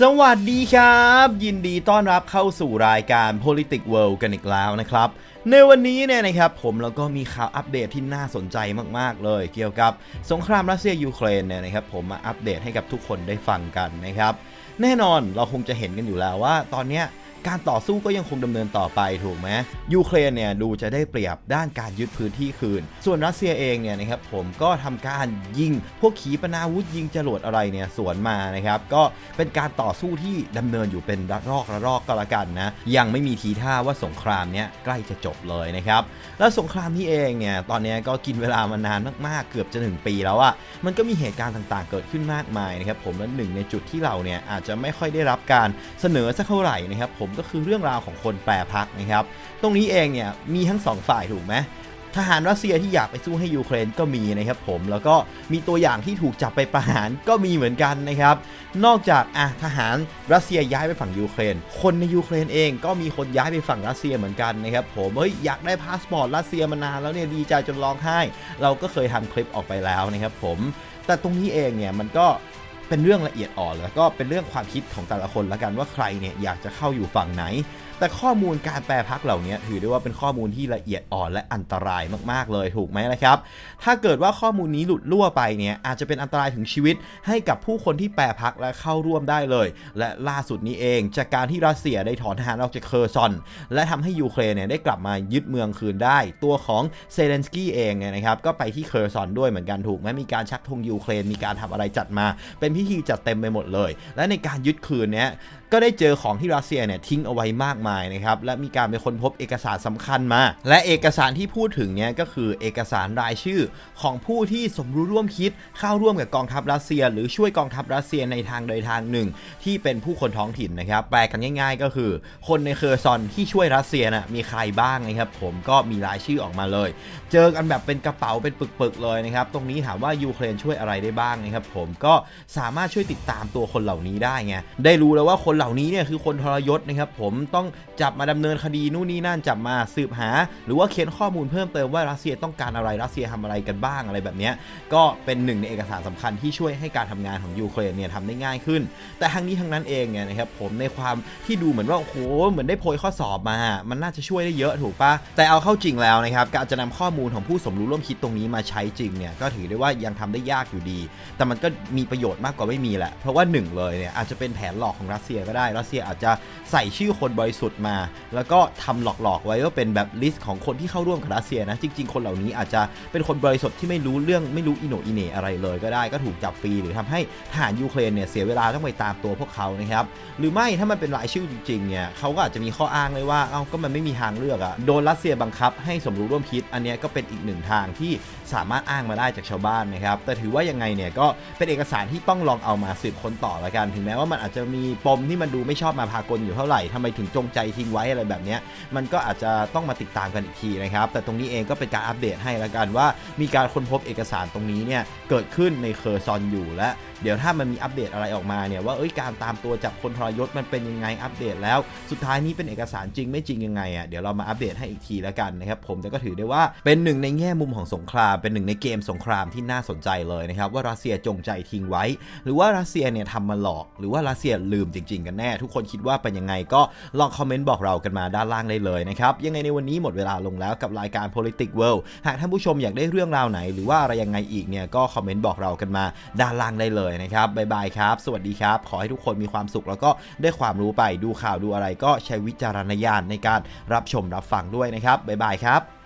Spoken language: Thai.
สวัสดีครับ ยินดีต้อนรับเข้าสู่รายการ Politics World กันอีกแล้วนะครับ ในวันนี้เนี่ยนะครับผมแล้วก็มีข่าวอัปเดตที่น่าสนใจมากๆเลย เกี่ยวกับสงครามรัสเซียยูเครนเนี่ยนะครับผมมาอัปเดตให้กับทุกคนได้ฟังกันนะครับ แน่นอนเราคงจะเห็นกันอยู่แล้วว่าตอนเนี้ย การต่อสู้ก็ยังคงดำเนินต่อไปถูกไหมยูเครนเนี่ยดูจะได้เปรียบด้านการยึดพื้นที่คืน ส่วนรัสเซียเองเนี่ยนะครับผมก็ทำการยิงพวกขีปนาวุธยิงจรวดอะไรเนี่ยสวนมานะครับก็เป็นการต่อสู้ที่ดำเนินอยู่เป็นระลอกระลอกก็แล้วกันนะยังไม่มีทีท่าว่าสงครามเนี้ยใกล้จะจบเลยนะครับแล้วสงครามนี้เองเนี่ยตอนนี้ก็กินเวลามานานมากๆเกือบจะหนึ่งปีแล้วอะมันก็มีเหตุการณ์ต่างๆ เกิดขึ้นมากมายนะครับผมและหนึ่งในจุดที่เราเนี่ยอาจจะไม่ค่อยได้รับการเสนอสักเท่าไหร่นะครับผมก็คือเรื่องราวของคนแปรพักนะครับ ตรงนี้เองเนี่ยมีทั้งสองฝ่ายถูกไหมทหารรัสเซียที่อยากไปสู้ให้ยูเครนก็มีนะครับผมแล้วก็มีตัวอย่างที่ถูกจับไปประหารก็มีเหมือนกันนะครับ นอกจากอะทหารรัสเซียย้ายไปฝั่งยูเครน คนในยูเครนเองก็มีคนย้ายไปฝั่งรัสเซียเหมือนกันนะครับผมเฮ้ยอยากได้พาสปอร์ตรัสเซียมานานแล้วเนี่ยดีใจจนร้องไห้ เราก็เคยทำคลิปออกไปแล้วนะครับผมแต่ตรงนี้เองเนี่ยมันก็ เป็นเรื่องละเอียดอ่อนแล้วก็เป็นเรื่องความคิดของแต่ละคนละกันว่าใครเนี่ยอยากจะเข้าอยู่ฝั่งไหน แต่ข้อมูลการแปรพักเหล่านี้ถือได้ว่าเป็นข้อมูลที่ละเอียดอ่อนและอันตรายมากๆเลยถูกไหมนะครับ ถ้าเกิดว่าข้อมูลนี้หลุดรั่วไปเนี่ยอาจจะเป็นอันตรายถึงชีวิต ให้กับผู้คนที่แปรพักและเข้าร่วมได้เลย และล่าสุดนี้เอง จากการที่รัสเซียได้ถอนทหารออกจากเคอร์ซอน และทำให้ยูเครนเนี่ยได้กลับมายึดเมืองคืนได้ ตัวของเซเลนสกี้เองเนี่ยนะครับก็ไปที่เคอร์ซอนด้วยเหมือนกันถูกไหมมีการชักธงยูเครนมีการทำอะไรจัดมา เป็นพิธีจัดเต็มไปหมดเลย และในการยึดคืนเนี้ย ก็ได้เจอของที่รัสเซียเนี่ยทิ้งเอาไว้มากมายนะครับและมีการไปค้นพบเอกสารสำคัญมา และเอกสารที่พูดถึงเนี่ยก็คือเอกสารรายชื่อของผู้ที่สมรู้ร่วมคิดเข้าร่วมกับกองทัพรัสเซีย หรือช่วยกองทัพรัสเซียในทางใดทางหนึ่ง ที่เป็นผู้คนท้องถิ่นนะครับแปลกันง่าย ๆ ก็คือ คนในเคอร์ซอนที่ช่วยรัสเซียน่ะมีใครบ้างนะครับผมก็มีรายชื่อออกมาเลย เจอกันแบบเป็นกระเป๋าเป็นปึกๆเลยนะครับตรงนี้ถามว่ายูเครนช่วยอะไรได้บ้างนะครับผมก็สามารถช่วยติดตามตัวคนเหล่านี้ได้ไงได้รู้แล้วว่าคนเหล่านี้เนี่ยคือคนทรยศนะครับผมต้องจับมาดำเนินคดีนู่นนี่นั่นจับมาสืบหา หรือว่าเค้นข้อมูลเพิ่มเติมว่ารัสเซียต้องการอะไรรัสเซียทำอะไรกันบ้างอะไรแบบนี้ก็เป็นหนึ่งในเอกสารสำคัญที่ช่วยให้การทำงานของยูเครนเนี่ยทำได้ง่ายขึ้น แต่ทั้งนี้ทั้งนั้นเองเนี่ยนะครับผมในความที่ดูเหมือนว่าโอ้โหเหมือนได้โพยข้อสอบมา มันน่าจะช่วยได้เยอะถูกปะแต่เอาเข้าจริงแล้วนะครับการจะนำข้อมูลของผู้สมรู้ร่วมคิดตรงนี้มาใช้จริงเนี่ยก็ถือได้ว่ายังทำได้ยากอยู่ดี แต่มันก็มีประโยชน์มากกว่าไม่มีแหละเพราะว่าหนึ่งเลยเนี่ยอาจจะเป็นแผนหลอกของรัสเซียก็ได้ รัสเซียอาจจะใส่ชื่อคนบริสุทธิ์มา แล้วก็ทำหลอกๆไว้ว่าเป็นแบบลิสต์ของคนที่เข้าร่วมกับรัสเซียนะ จริง ๆ คนเหล่านี้อาจจะเป็นคนบริสุทธิ์ที่ไม่รู้เรื่องไม่รู้อิโนอิเน่อะไรเลยก็ได้ก็ถูกจับฟรีหรือทำให้ทหารยูเครนเนี่ยเสียเวลาต้องไปตามตัวพวกเขานะครับหรือไม่ถ้ามันเป็นรายชื่อจริงๆเนี่ยเขาก็อาจจะมีข้ออ้างเลยว่าเอ้าก็มันไม่มีทางเลือกอะโดนรัสเซียบังคับให้สมรู้ร่วมคิด อันนี้ก็เป็นอีกหนึ่งทางที่สามารถอ้างมาได้จากชาวบ้านนะครับแต่ถือว่ายังไงเนี่ยก็เป็นเอกสารที่ต้องลองเอามาสืบค้นต่อละกัน ถึงแม้ว่ามันอาจจะมีปมที่มันดูไม่ชอบมาพากลอยู่เท่าไหร่ทำไมถึงจงใจทิ้งไว้อะไรแบบนี้มันก็อาจจะต้องมาติดตามกันอีกทีนะครับ แต่ตรงนี้เองก็เป็นการอัปเดตให้ละกันว่า มีการค้นพบเอกสารตรงนี้เนี่ยเกิดขึ้นในเคอร์ซอนอยู่และ เดี๋ยวถ้ามันมีอัปเดตอะไรออกมาเนี่ยว่าเอ้ยการตามตัวจับคนทรยศมันเป็นยังไงอัปเดตแล้ว สุดท้ายนี้เป็นเอกสารจริงไม่จริงยังไงอะเดี๋ยวเรามาอัปเดตให้อีกทีแล้วกันนะครับผมแต่ก็ถือได้ว่าเป็นหนึ่งในแง่มุมของสงคราม เป็นหนึ่งในเกมสงครามที่น่าสนใจเลยนะครับว่ารัสเซียจงใจทิ้งไว้ หรือว่ารัสเซียเนี่ยทำมาหลอก หรือว่ารัสเซียลืมจริงๆกันแน่ ทุกคนคิดว่าเป็นยังไงก็ลองคอมเมนต์บอกเรากันมาด้านล่างได้เลยนะครับยังไงในวันนี้หมดเวลาลงแล้วกับรายการ politics world หากท่านผู้ชมอยากได้เรื่องราวไหน หรือว่าอะไรยังไงอีกเนี่ยก็คอมเมนต์บอกเรากันมาด้านล่างได้เลยนะครับบ๊ายบายครับ สวัสดีครับ ขอให้ทุกคนมีความสุขแล้วก็ได้ความรู้ไปดูข่าวดูอะไรก็ใช้วิจารณญาณในการรับชมรับฟังด้วยนะครับบ๊ายบายครับ